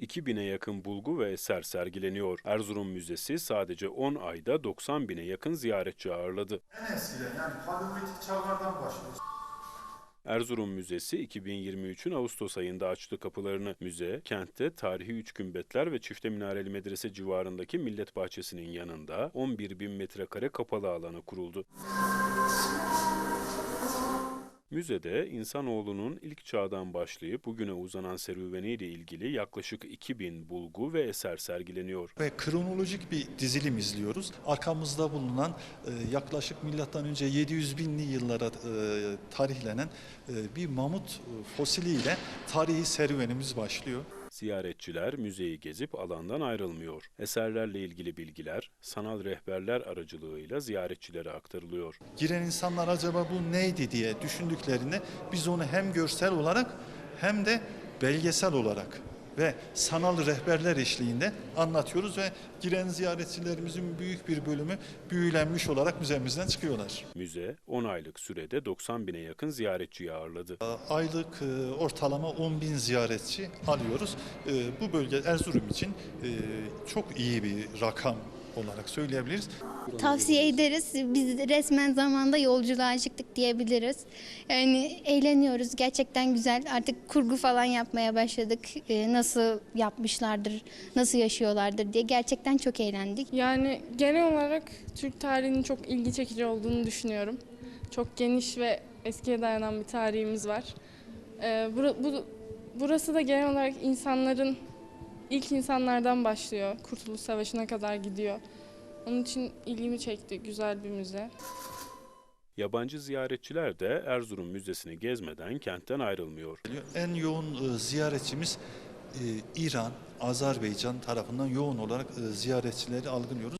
2000'e yakın bulgu ve eser sergileniyor. Erzurum Müzesi sadece 10 ayda 90 bine yakın ziyaretçi ağırladı. En eskiden yani paleolitik çağlardan başlıyor. Erzurum Müzesi 2023'ün Ağustos ayında açtı kapılarını. Müze, kentte tarihi üç gümbetler ve çifte minareli medrese civarındaki millet bahçesinin yanında 11 bin metrekare kapalı alana kuruldu. Müzede insanoğlunun ilk çağdan başlayıp bugüne uzanan serüveniyle ilgili yaklaşık 2000 bulgu ve eser sergileniyor. ve kronolojik bir dizilim izliyoruz. Arkamızda bulunan e, yaklaşık milattan önce 700 binli yıllara e, tarihlenen e, bir mamut fosiliyle tarihi serüvenimiz başlıyor. Ziyaretçiler müzeyi gezip alandan ayrılmıyor. Eserlerle ilgili bilgiler sanal rehberler aracılığıyla ziyaretçilere aktarılıyor. Giren insanlar acaba bu neydi diye düşündüklerinde biz onu hem görsel olarak hem de belgesel olarak ve sanal rehberler eşliğinde anlatıyoruz ve giren ziyaretçilerimizin büyük bir bölümü büyülenmiş olarak müzemizden çıkıyorlar. Müze 10 aylık sürede 90 bine yakın ziyaretçiyi ağırladı. Aylık e, ortalama 10 bin ziyaretçi alıyoruz. E, Bu bölge Erzurum için e, çok iyi bir rakam olarak söyleyebiliriz. Tavsiye ederiz. Biz resmen zamanda yolculuğa çıktık diyebiliriz. Yani eğleniyoruz. Gerçekten güzel. Artık kurgu falan yapmaya başladık. Ee, nasıl yapmışlardır, nasıl yaşıyorlardır diye. Gerçekten çok eğlendik. Yani genel olarak Türk tarihinin çok ilgi çekici olduğunu düşünüyorum. Çok geniş ve eskiye dayanan bir tarihimiz var. Ee, bura- bu, burası da genel olarak insanların ilk insanlardan başlıyor. Kurtuluş Savaşı'na kadar gidiyor. Onun için ilgimi çekti. Güzel bir müze. Yabancı ziyaretçiler de Erzurum Müzesi'ni gezmeden kentten ayrılmıyor. En yoğun e, ziyaretçimiz e, İran, Azerbaycan tarafından yoğun olarak e, ziyaretçileri algılıyoruz.